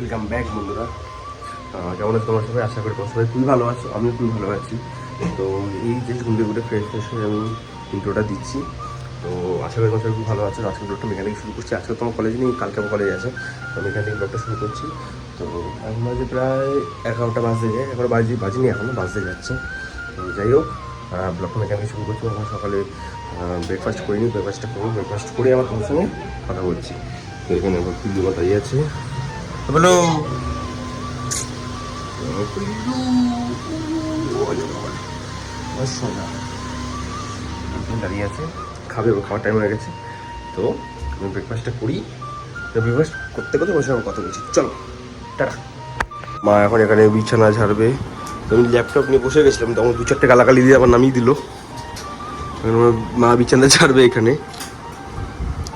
Welcome back বন্ধুরা। কেমন আছে তোমার সবাই? আশা করি তোমার সবাই খুবই ভালো আছো। আমিও খুবই ভালো আছি। তো এই যে থেকে উঠে ফ্রেশ ফ্রেশ হয়ে আমি ইন্ট্রোটা দিচ্ছি। তো আশা করি তোমার সবাই খুব ভালো আছো। আজকে ব্লগটা মেকানিক শুরু করছি। আজকে তোমার কলেজ নেই, কালকে আমার কলেজ আছে। তো মেকানিক ব্লগটা শুরু করছি। তো এখন বাজে প্রায় এগারোটা বাজতে যায় এগারো বাজি বাজিনি এখনও বাজতে যাচ্ছে। তো যাই হোক ব্লগটা মেকানিক শুরু করছি। এখন সকালে ব্রেকফাস্ট করিনি ব্রেকফাস্টটা করব। ব্রেকফাস্ট করে আমার তোমার সঙ্গে কথা বলছি। তো এখানে আমার পিল্লু দাঁড়িয়ে আছে। বলো দাঁড়িয়ে আছে খাবে ও খাওয়ার টাইম হয়ে গেছে। তো আমি ব্রেকফাস্টটা করি। ব্রেকফাস্ট করতে করতে ওর সঙ্গে কথা বলছি। চলো। টাটা। মা এখন এখানে বিছানা ঝাড়বে। আমি ল্যাপটপ নিয়ে বসে গেছিলাম। তখন দু চারটে গালাগালি দিয়ে আবার নামিয়ে দিল। আমার মা বিছানা ঝাড়বে এখানে।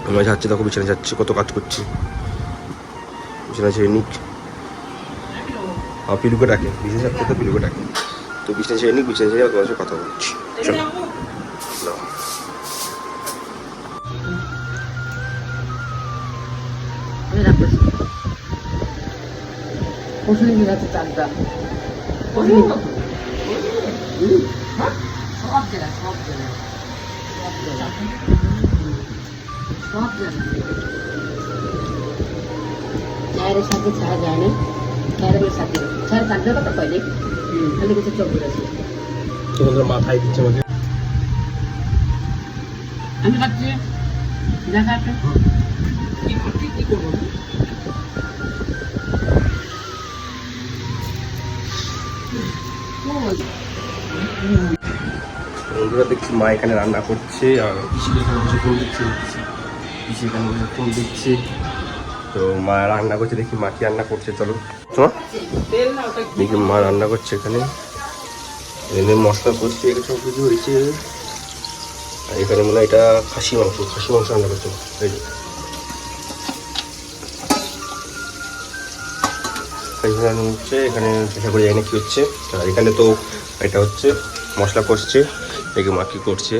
আমার ঝাড়ছে তখন বিছানা যাচ্ছে কত কাজ করছি। বিছানা নিক। আমার পিলুকে ডাকে বিছানা ঝাড়তে তো পিলুকে ডাকে। তো বিছানা ছেড়ে নিক বিছানা ছেড়ে তোমার সাথে কথা বলছি। চলো। সব জায়গায় সব জায়গায় সব জায়গায় সব জায়গায় চায়ের সাথে ছাড়া যায় না চায়ের বলে সাথে চায়ের চারটা কথা পাইনি খালি কিছু চোখ বন্ধুরা মাথায় দিচ্ছে আমি দেখা একটা কি করব? বন্ধুরা দেখছি মা এখানে রান্না করছে আর পিসি এখানে বসে ফোন দিচ্ছে। পিসি এখানে বসে ফোন দিচ্ছে। তো মা রান্না করছে দেখি মা কি রান্না করছে চলো। দেখি মা রান্না করছে এখানে। এখানে মশলা করছে এখানে সব কিছু হয়েছে। আর এখানে মনে হয় এটা খাসি মাংস খাসি মাংস রান্না করছে। এই যে। খাসি হচ্ছে এখানে দেখা করে জানি না কি হচ্ছে। আর এখানে তো এটা হচ্ছে মশলা কষছে। দেখি মা কি করছে।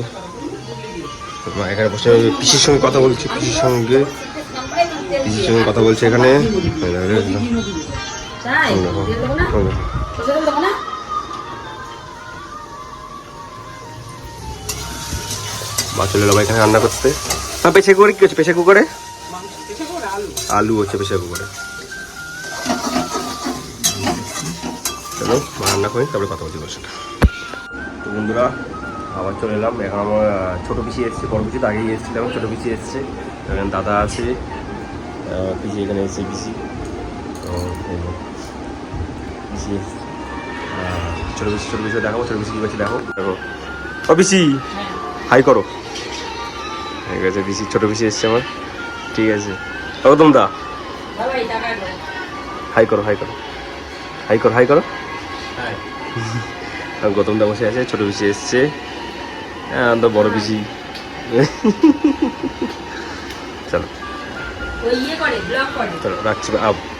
মা এখানে বসে পিসির সঙ্গে কথা বলছে পিসির সঙ্গে। পিসির সঙ্গে কথা বলছে এখানে। বসে দেবো না? মা চলে এলাম এখানে রান্না করতে। হ্যাঁ প্রেশার কুকারে কি হচ্ছে প্রেশার কুকারে? আলু হচ্ছে প্রেশার কুকারে। চলো রান্না করি তারপরে কথা বলছি বসে তো বন্ধুরা আবার চলে এলাম। এখন আমার ছোটো পিসি এসছে বড় পিসি তো আগেই এসেছিলাম ছোটো পিসি এসছে। এখানে দাদা আছে পিসি এখানে এসছে পিসি তো পিসি ছোটো পিসি ছোটো পিসি দেখাবো ছোটো পিসি কী করছে দেখো। দেখো। ও পিসি হাই করো। ঠিক আছে পিসি ছোটো পিসি এসছে আমার। ঠিক আছে। গৌতম দা হাই করো হাই করো। হাই করো হাই করো। গৌতম দা বসে আছে ছোটো পিসি এসছে। হ্যাঁ তো বড় পিসি চলো। চলো রাখছি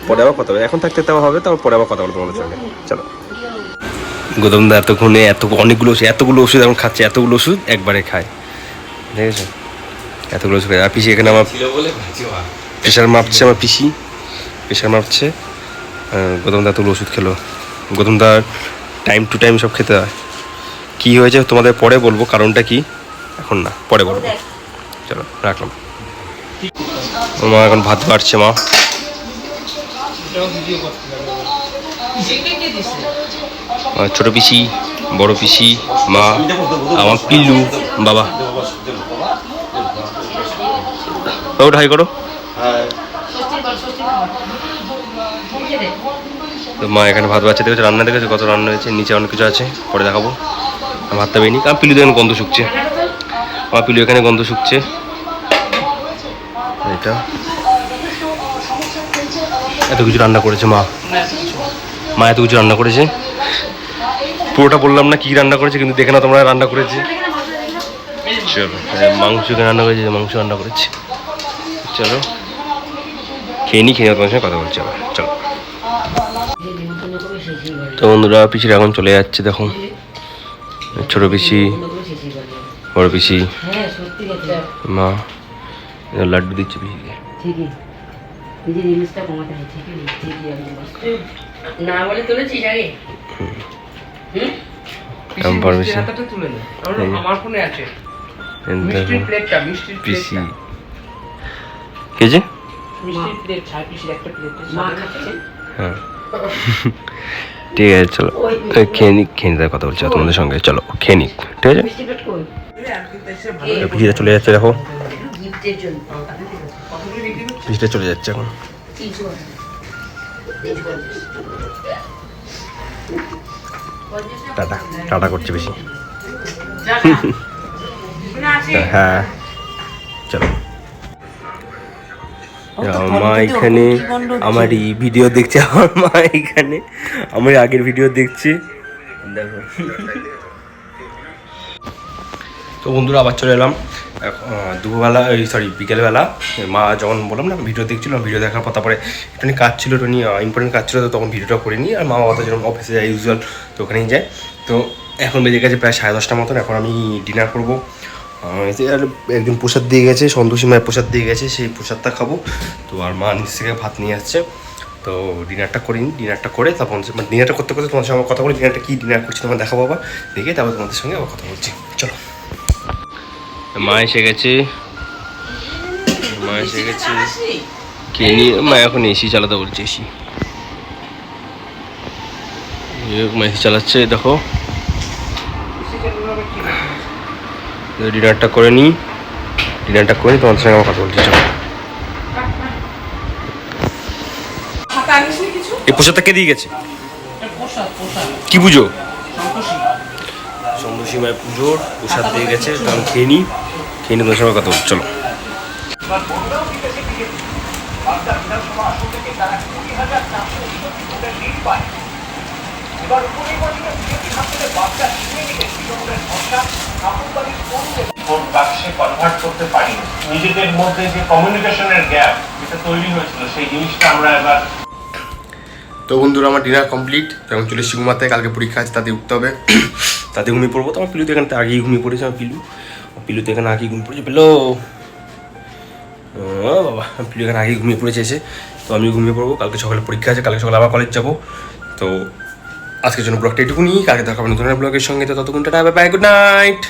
পরে আবার কথা হবে এখন থাকতে দেওয়া হবে তারপর পরে আবার কথা বলব তোমাদের সঙ্গে। চলো। গৌতম এতক্ষণে এত অনেকগুলো ওষুধ এতগুলো ওষুধ এখন খাচ্ছে এতগুলো ওষুধ একবারে খায়। ঠিক আছে এতগুলো ওষুধ খায়। আর পিসি এখানে আমার প্রেশার মাপছে আমার পিসি। প্রেশার মাপছে। আহ, এতগুলো ওষুধ খেলো। গৌতম টাইম টু টাইম সব খেতে হয়। কী হয়েছে তোমাদের পরে বলব কারণটা কি? এখন না পরে বলব। চলো রাখলাম। মা, এখন ভাত বাড়ছে, মা। ছোট পিসি, বড় পিসি, মা, আমার পিল্লু, বাবা। ওটা হাই করো। মা, এখানে ভাত বাচ্চা দেখেছে? রান্না দেখেছে? কত রান্না হয়েছে? নিচে অনেক কিছু আছে, পরে দেখাবো। ভাতটা বেরিনি কারণ পিলু দেখেন গন্ধ শুকছে। আমার পিলু এখানে গন্ধ শুকছে। এটা। এত কিছু রান্না করেছে মা। মা এত কিছু রান্না করেছে। পুরোটা বললাম না কি রান্না করেছে কিন্তু দেখে না তোমরা রান্না করেছে। চলো হ্যাঁ, মাংস রান্না করেছে মাংস রান্না করেছে। চলো খেয়ে নি খেয়ে তোমার সঙ্গে কথা বলছি আবার। চলো। তো বন্ধুরা পিসির এখন চলে যাচ্ছে দেখো। ছোট পিসি বড় পিসি। হ্যাঁ মা লাড্ডু দিচ্ছে পিসিকে ঠিকই। নিজের ইমেজটা কমাতে হয় ঠিকই ঠিকই না বলে তুলেছিস আগে? হুম? তুলে নে। আমার- আমার ফোনে আছে। মিষ্টির প্লেটটা মিষ্টির পিসি। কে যে? মিষ্টির প্লেট পিসির একটা প্লেট। মা খাচ্ছে? হ্যাঁ। ঠিক আছে চলো। খেয়ে নিক খেয়ে নিতে কথা বলছি তোমাদের সঙ্গে। চলো খেয়ে নিক। ঠিক আছে? চলে যাচ্ছে দেখো। জন্য? পিসিটা চলে যাচ্ছে এখন। টাটা। টাটা করছে বেশি। যা খা। না, আছে। হ্যাঁ চলো। আমার মা এখানে আমার এই ভিডিও দেখছে আমার মা এখানে। আমার আগের ভিডিও দেখছে। দেখো। তো বন্ধুরা আবার চলে এলাম। দুপুরবেলা, এই সরি বিকেলবেলা মা যখন বললাম না, ভিডিও দেখছিলাম ভিডিও দেখার পর তারপরে একটুখানি কাজ ছিল একটু নিয়ে ইম্পর্টেন্ট কাজ ছিল, তো তখন ভিডিওটা করে নিই আর মা বাবা তো যেরকম অফিসে যায় ইউজুয়াল তো ওখানেই যায়। তো এখন বেজে গেছে প্রায় সাড়ে দশটার মতন, এখন আমি ডিনার করব। আর একদিন প্রসাদ দিয়ে গেছে, সন্তোষী মায়ের প্রসাদ দিয়ে গেছে, সেই প্রসাদটা খাব। তো আর মা নিচ থেকে ভাত নিয়ে আসছে। তো ডিনারটা করি ডিনারটা করে তারপর মানে ডিনারটা করতে করতে তোমার সঙ্গে কথা বলি ডিনারটা কী ডিনার করছি তোমার দেখাবো আবার, দেখে তারপর তোমাদের সঙ্গে আবার কথা বলছি। চলো। মা এসে গেছে। মা এসে গেছে। কে নিয়ে? মা এখন এসি চালাতে বলছে এসি মা এসি চালাচ্ছে দেখো। ডিনারটা করে নিই ডিনারটা করে নিই তোমাদের সঙ্গে আমার কথা বলছি চলো? এই প্রসাদটা কে দিয়ে গেছে। কি পুজো। সন্তোষী। মায়ের পুজোর প্রসাদ দিয়ে গেছে তো আমি খেয়ে নিই খেয়ে তোমাদের সঙ্গে কথা বলছি চলো। কনভার্ট করতে পারি? নিজেদের মধ্যে যে কমিউনিকেশনের গ্যাপ যেটা তৈরি হয়েছিল সেই জিনিসটা আমরা এবার তো বন্ধুরা আমার ডিনার কমপ্লিট এখন চলে ঘুমাতে। কালকে পরীক্ষা আছে তাতে উঠতে হবে। তাতে ঘুমিয়ে পড়ব। তো আমার পিলু তো এখানে আগেই ঘুমিয়ে পড়েছে আমার পিলু। পিলু তো এখানে আগে ঘুমিয়ে পড়েছে, পেল। বাবা, পিলু এখানে আগে ঘুমিয়ে পড়েছে এসে। তো আমি ঘুমিয়ে পড়ব, কালকে সকালে পরীক্ষা আছে, কালকে সকালে আবার কলেজ যাব। তো আজকের জন্য ব্লগটা এটুকুনি, কালকে দেখা হবে নতুন ব্লগের সঙ্গে, তো ততক্ষণ টাটা বাই গুড নাইট